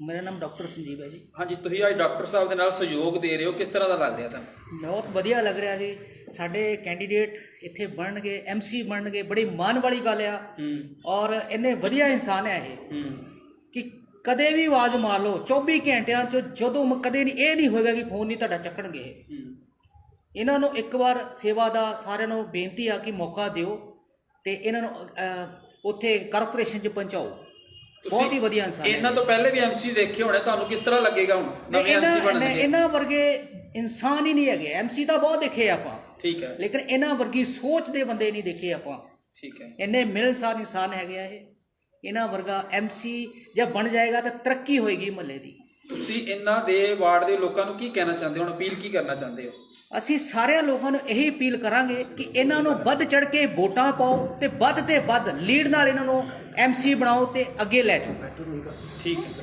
ਮੇਰਾ ਨਾਮ ਡਾਕਟਰ ਸੰਜੀਵ ਹੈ ਜੀ। ਹਾਂਜੀ ਤੁਸੀਂ ਅੱਜ ਡਾਕਟਰ ਸਾਹਿਬ ਦੇ ਨਾਲ ਸਹਿਯੋਗ ਦੇ ਰਹੇ ਹੋ। ਕਿਸ ਤਰ੍ਹਾਂ ਦਾ ਲੱਗ ਰਿਹਾ ਤੁਹਾਨੂੰ? ਬਹੁਤ ਵਧੀਆ ਲੱਗ ਰਿਹਾ ਜੀ। ਸਾਡੇ ਕੈਂਡੀਡੇਟ ਇੱਥੇ ਬਣਨਗੇ ਐਮਸੀ ਬਣਨਗੇ ਬੜੀ ਮਾਣ ਵਾਲੀ ਗੱਲ ਆ। ਔਰ ਇੰਨੇ ਵਧੀਆ ਇਨਸਾਨ ਹੈ ਇਹ। ਕਿ ਕਦੇ ਵੀ ਆਵਾਜ਼ ਮਾਰ ਲਓ 24 ਘੰਟਿਆਂ ਚ ਜਦੋਂ ਮ- ਕਦੇ ਨਹੀਂ ਇਹ ਨਹੀਂ ਹੋਏਗਾ ਕਿ ਫੋਨ ਨਹੀਂ ਤੁਹਾਡਾ ਚੱਕਣਗੇ। ਇਹ। ਇਹਨਾਂ ਨੂੰ ਇੱਕ ਵਾਰ ਸੇਵਾ ਦਾ ਸਾਰਿਆਂ ਨੂੰ ਬੇਨਤੀ ਆ ਕਿ ਮੌਕਾ ਦਿਓ ਤੇ ਇਹਨਾਂ ਨੂੰ ਉੱਥੇ ਕਾਰਪੋਰੇਸ਼ਨ ਚ ਪਹੁੰਚਾਓ। ਬਹੁਤ ਹੀ ਵਧੀਆ ਇਨਸਾਨ ਇਹਨਾਂ ਤੋਂ ਪਹਿਲੇ ਵੀ ਐਮਸੀ ਦੇਖੇ ਹੋਣੇ ਤੁਹਾਨੂੰ ਕਿਸ ਤਰ੍ਹਾਂ ਲੱਗੇਗਾ ਹੁਣ ਨਵੇਂ ਐਮਸੀ ਬਣਨਗੇ? ਇਹਨਾਂ ਵਰਗੇ ਇਨਸਾਨ ਹੀ ਨਹੀਂ ਹੈਗੇ। ਐਮਸੀ ਤਾਂ ਬਹੁਤ ਦੇਖੇ ਆਪਾਂ। ਠੀਕ ਹੈ। ਲੇਕਿਨ ਇਹਨਾਂ ਵਰਗੀ ਸੋਚ ਦੇ ਬੰਦੇ ਨਹੀਂ ਦੇਖੇ ਆਪਾਂ। ਠੀਕ ਹੈ। ਇੰਨੇ ਮਿਲਣਸਾਰ ਇਨਸਾਨ ਹੈਗੇ ਆ ਇਹ। ਇਹਨਾਂ ਵਰਗਾ ਐਮਸੀ ਜਦ ਬਣ ਜਾਏਗਾ ਤਾਂ ਤਰੱਕੀ ਹੋਏਗੀ ਮਹੱਲੇ ਦੀ। ਤੁਸੀਂ ਇਹਨਾਂ ਦੇ ਵਾਰਡ ਦੇ ਲੋਕਾਂ ਨੂੰ ਕੀ ਕਹਿਣਾ ਚਾਹੁੰਦੇ ਹੋ? ਹੁਣ ਅਪੀਲ ਕੀ ਕਰਨਾ ਚਾਹੁੰਦੇ ਹੋ? ਅਸੀਂ ਸਾਰਿਆਂ ਲੋਕਾਂ ਨੂੰ ਇਹੀ ਅਪੀਲ ਕਰਾਂਗੇ ਕਿ ਇਹਨਾਂ ਨੂੰ ਵੱਧ ਚੜ ਕੇ ਵੋਟਾਂ ਪਾਓ ਤੇ ਵੱਧ ਤੇ ਵੱਧ ਲੀਡ ਨਾਲ ਇਹਨਾਂ ਨੂੰ ਐਮਸੀ ਬਣਾਓ ਤੇ ਅੱਗੇ ਲੈ ਜਾਓ। ਠੀਕ ਹੈ।